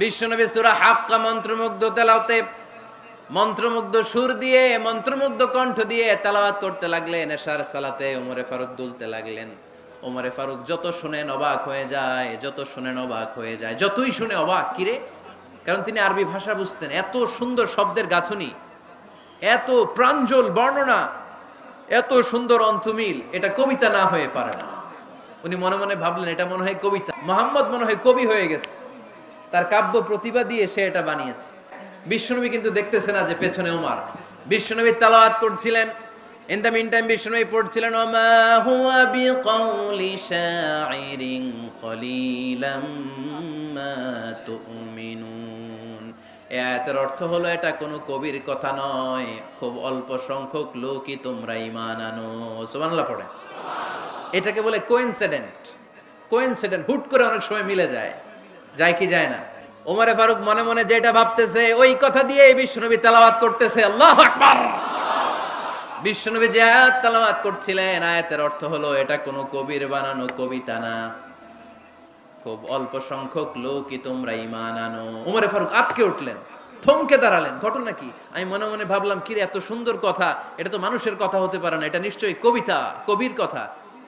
বিশ্বনবী সুরা হাক্কা মন্ত্রমুগ্ধ তেলাওতে মন্ত্রমুগ্ধ সুর দিয়ে, মন্ত্রমুগ্ধ কণ্ঠ দিয়ে তেলাওয়াত করতে লাগলেন, এশার সালাতে ফারুক দুলতে লাগলেন। ফারুক যত শুনেন অবাক হয়ে যায়, যত শুনেন অবাক হয়ে যায়, যতই শুনে অবাক কিরে কারণ তিনি আরবি ভাষা বুঝতেন, এত সুন্দর শব্দের গাঁথনি, এত প্রাঞ্জল বর্ণনা, এত সুন্দর অন্তমিল এটা কবিতা না হয়ে পারে না। উনি মনে মনে ভাবলেন, এটা মনে হয় কবিতা। মোহাম্মদ মনে হয় কবি হয়ে গেছে। তার কাব্য প্রতিভা দিয়ে সে এটা বানিয়েছে। বিশ্বনবী কিন্তু দেখতেছে না যে পেছনে ওমার। বিশ্বনবী তালাওয়াত করছিলেন। ইন দ্য মিন টাইম বিশ্বনবী পড়ছিলেন, ওমা হুয়া বিকাউলি শাইরিন কলিলাম মা তুমিনুন। আয়াতের অর্থ হলো, এটা কোনো কবির কথা নয়। খুব অল্প সংখ্যক লোকই তোমরা ঈমান আনো। সুবহানাল্লাহ পড়ে এটাকে বলে কোইনসিডেন্ট কোইনসিডেন্ট হুট করে অনেক সময় মিলে যায়। যায় কি যায় না? ওমরে ফারুক মনে মনে যেটা ভাবতেছে, ওই কথা দিয়ে বিশ্বনবী তেলাওয়াত করতেছে। আল্লাহ আকবার! বিশ্বনবী যে আয়াত তেলাওয়াত করছিলেন, আয়াতের অর্থ হলো, এটা কোনো কবির বানানো কবিতা না। খুব অল্প সংখ্যক লোকই তোমরা ইমান আনো। ওমরে ফারুক আটকে উঠলেন, থমকে দাঁড়ালেন। ঘটনা কি? আমি মনে মনে ভাবলাম কি এত সুন্দর কথা। এটা তো মানুষের কথা হতে পারে না, এটা নিশ্চয়ই কবিতা, কবির কথা।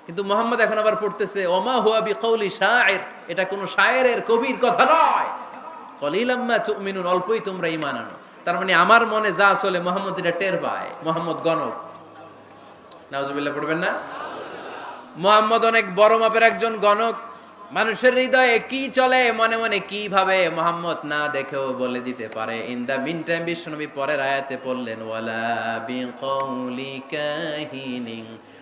কিন্তু মোহাম্মদ এখন আবার পড়তেছে, ওমা হুয়া বি কৌলি শায়ের এটা কোনো শায়েরের কবির কথা নয়। কলিলাম্মা তুমিনুন, অল্পই তোমরা ইমান তার মানে আমার মনে যা চলে, মোহাম্মদ এটা টের পায়, মোহাম্মদ গণক। নাউজুবিল্লাহ, পড়বেন না? মোহাম্মদ অনেক বড় মাপের একজন গণক। মানুষের হৃদয়ে কি চলে, মনে মনে কি ভাবে, মোহাম্মদ না দেখেও বলে দিতে পারে। ইন দা মিন টাইম বিশ্বনবী পরের আয়াতে পড়লেন, ওয়ালা বিকৌলি কাহিনিন কলিলাম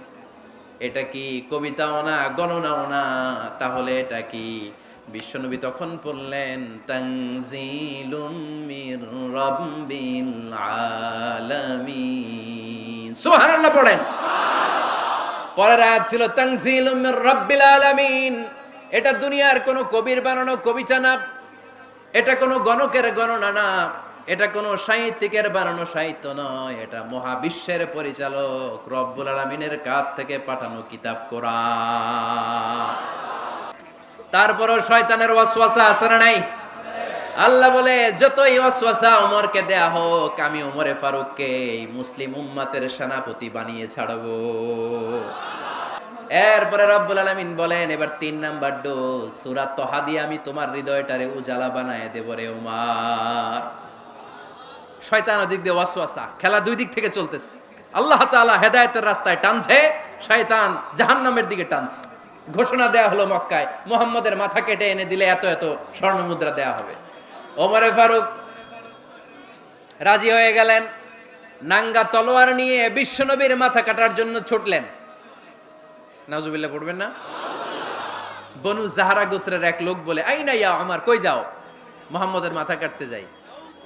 এটা কি কবিতাও না, গণনাও না? তাহলে এটা কি? বিশ্বনবী তখন পড়লেন পড়েন। পরের আয়াত ছিল, তানজিলুম মির রাব্বিল আলামিন। এটা দুনিয়ার কোনো কবির বানানো কবিতা না, এটা কোনো গণকের গণনা না। এটা কোনো সাহিত্যিকের বানানো সাহিত্য নয়, এটা মহাবিশ্বের পরিচালক রব্বুল আলামিনের কাছ থেকে পাঠানো কিতাব কোরআন। তারপরও শয়তানের ওয়াসওয়াসা আছে না নাই? আল্লাহ বলে, যতই ওয়াসওয়াসা ওমরকে দেয়া হোক, আমি ওমরে ফারুককে এই মুসলিম উম্মাতের সেনাপতি বানিয়ে ছাড়বো। এরপরে রব্বুল আলামিন বলেন, এবার তিন নাম্বার ডোজ সূরা তহা আমি তোমার হৃদয়টারে উজালা বানায় দেব রে উমার শয়তান ওদিক দিয়ে ওয়াসওয়াসা, খেলা দুই দিক থেকে চলতেছে। আল্লাহ তাআলা হেদায়েতের রাস্তায় টানছে, শয়তান জাহান্নামের দিকে টানছে। ঘোষণা দেয়া হলো মক্কায়, মোহাম্মদের মাথা কেটে এনে দিলে এত এত স্বর্ণ মুদ্রা দেয়া হবে। ওমরে ফারুক রাজি হয়ে গেলেন, নাঙ্গা তলোয়ার নিয়ে বিশ্বনবীর মাথা কাটার জন্য ছুটলেন। নাজুবিল্লাহ পড়বেন না? বনু জাহারা গোত্রের এক লোক বলে আই না ইয়া আমার কই যাও? মোহাম্মদের মাথা কাটতে যাই।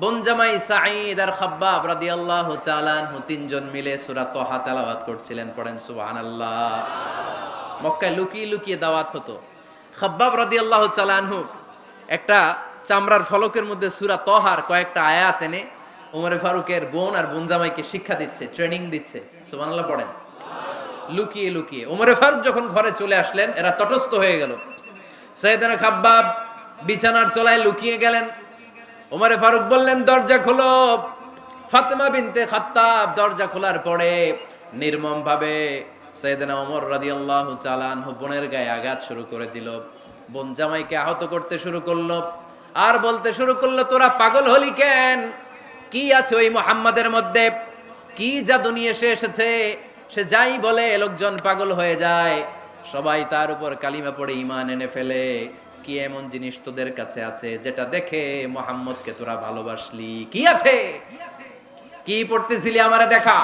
বোন জামাই সাঈদ আর খাব্বাব রাদিয়াল্লাহু তাআলা আনহু তিনজন মিলে সূরা তহা তেলাওয়াত করছিলেন, পড়েন সুবহানাল্লাহ। মক্কায় লুকিয়ে লুকিয়ে দাওয়াত হতো। খাব্বাব রাদিয়াল্লাহু তাআলা আনহু একটা চামড়ার ফলকের মধ্যে সূরা তহার কয়েকটা আয়াত এনে ওমরে ফারুকের বোন আর বোন জামাইকে শিক্ষা দিচ্ছে, ট্রেনিং দিচ্ছে। সুবহানাল্লাহ, পড়েন। লুকিয়ে লুকিয়ে ওমরে ফারুক যখন ঘরে চলে আসলেন, এরা তটস্থ হয়ে গেল। সৈয়দানা খাব্বাব বিছানার তলায় লুকিয়ে গেলেন। ওমরে ফারুক বললেন, দরজা খোলো। ফাতেমা বিনতে খাত্তাব, দরজা খোলার পরে নির্মম ভাবে সৈয়দনা ওমর রাদিয়াল্লাহু তাআলা আনহু বোনের গায়ে আঘাত শুরু করে দিল। বোন জামাইকে আহত করতে শুরু করল। আর বলতে শুরু করল, তোরা পাগল হলি কেন? কি আছে ওই মোহাম্মদের মধ্যে? কি জাদু নিয়ে সে এসেছে? সে যাই বলে, লোকজন পাগল হয়ে যায়। সবাই তার উপর কালিমা পড়ে ইমান এনে ফেলে। কি এমন জিনিস তোদের কাছে আছে যেটা দেখে মোহাম্মদকে তোরা ভালোবাসলি? কি আছে? কি পড়তেছিলি আমারে দেখা?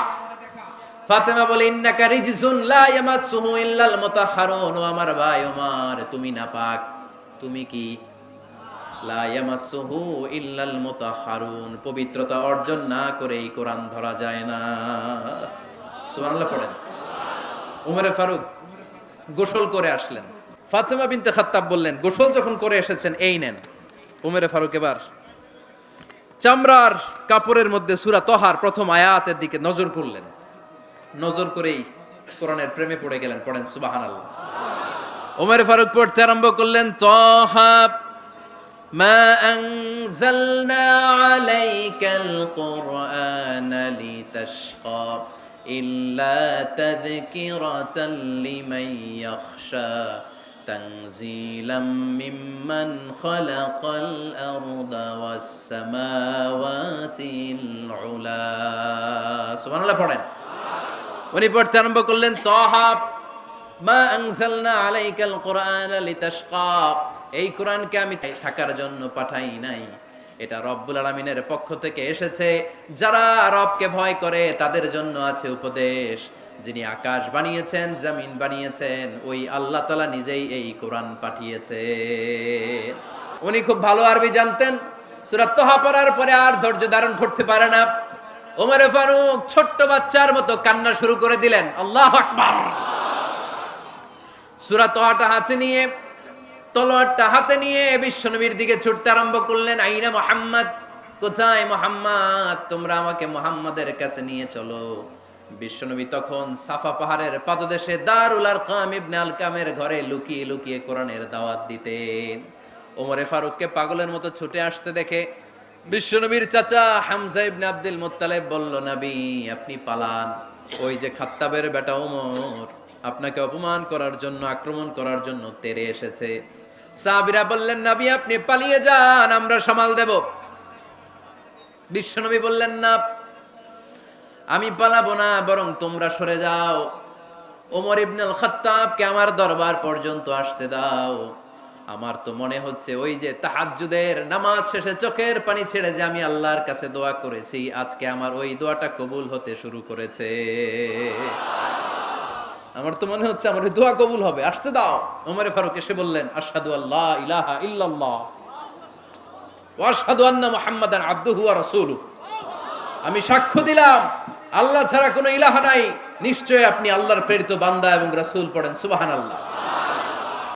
ফাতেমা বলে, ইন্নাকা রিজসুন লা ইয়ামাসসুহু ইল্লাল মুতাহহারুন ও আমার ভাই ওমর, তুমি নাপাক। তুমি কি? লা ইয়ামাসসুহু ইল্লাল মুতাহহারুন পবিত্রতা অর্জন না করে এই কোরআন ধরা যায় না। সুবহানাল্লাহ, পড়েন। উমরে ফারুক গোসল করে আসলেন। ফাতেমা বিনতে খাত্তাব বললেন গোসল যখন করে এসেছেন এই নেন উমরে ফারুক এবার চামড়ার কাপড়ের মধ্যে সুরা তহার প্রথম আয়াতের দিকে নজর করলেন নজর করেই কোরআনের প্রেমে পড়ে গেলেন পড়েন সুবাহান আল্লাহ ওমর ফারুক পড়তে আরম্ভ করলেন তহা ما أنزلنا عليك القرآن لتشقى إلا تذكرة لمن يخشى تنزيلا ممن خلق الأرض والسماوات العلا سبحان الله পড়েন উনি পড়তে আরম্ভ করলেন তহা মা আনজালনা আলাইকাল কোরআন লিতাশকা এই কোরআনকে আমি থাকার জন্য পাঠাই নাই এটা রব্বুল আলামিনের পক্ষ থেকে এসেছে যারা রবকে ভয় করে তাদের জন্য আছে উপদেশ যিনি আকাশ বানিয়েছেন, জমিন বানিয়েছেন, ওই আল্লাহ তালা নিজেই এই কোরআন পাঠিয়েছে। উনি খুব ভালো আরবি জানতেন। সুরাত পড়ার পরে আর ধৈর্য ধারণ করতে পারে না। ওমরে ফারুক ছোট্ট বাচ্চার মতো কান্না শুরু করে দিলেন, আল্লাহ আকবার! হাতে নিয়ে, তলোয়ারটা হাতে নিয়ে বিশ্বনবীর দিকে ছুটতে আরম্ভ করলেন, আইনা মোহাম্মদ? কোথায় মোহাম্মদ? তোমরা আমাকে মোহাম্মদের কাছে নিয়ে চলো। বিশ্বনবী তখন সাফা পাহাড়ের পাদদেশে দারুল আরকাম ইবনে আলকামের ঘরে লুকিয়ে লুকিয়ে কোরআনের দাওয়াত দিতেন। ওমরে ফারুককে পাগলের মতো ছুটে আসতে দেখে বিশ্বনবীর চাচা হামজা ইবনে আব্দুল মুত্তালিব বলল, নবী, আপনি পালান। ওই যে খাত্তাবের বেটা ওমর আপনাকে অপমান করার জন্য, আক্রমণ করার জন্য তেরে এসেছে। সাহাবীরা বললেন, নবী, আপনি পালিয়ে যান, আমরা সামাল দেব। বিশ্বনবী বললেন, না আমি পালাবো না, বরং তোমরা সরে যাও। ওমর ইবনুল খাত্তাবকে আমার দরবার পর্যন্ত আসতে দাও। আমার তো মনে হচ্ছে ওই যে তাহাজ্জুদের নামাজ শেষে চোখের পানি ছেড়ে যে আমি আল্লাহর কাছে দোয়া করেছি, আজকে আমার ওই দোয়াটা কবুল হতে শুরু করেছে। আমার তো মনে হচ্ছে আমার ওই দোয়া কবুল হবে। আসতে দাও। ওমরে ফারুক এসে বললেন, আশহাদু আল্লাহ ইলাহা ইল্লাল্লাহ ওয়া আশহাদু আন্না মুহাম্মাদান আবদুহু ওয়া রাসূলুহু। আমি সাক্ষ্য দিলাম। আল্লাহ ছাড়া কোনো ইলাহা নাই। নিশ্চয় আপনি আল্লাহর প্রেরিত বান্দা এবং রাসুল পড়েন সুবহানাল্লাহ।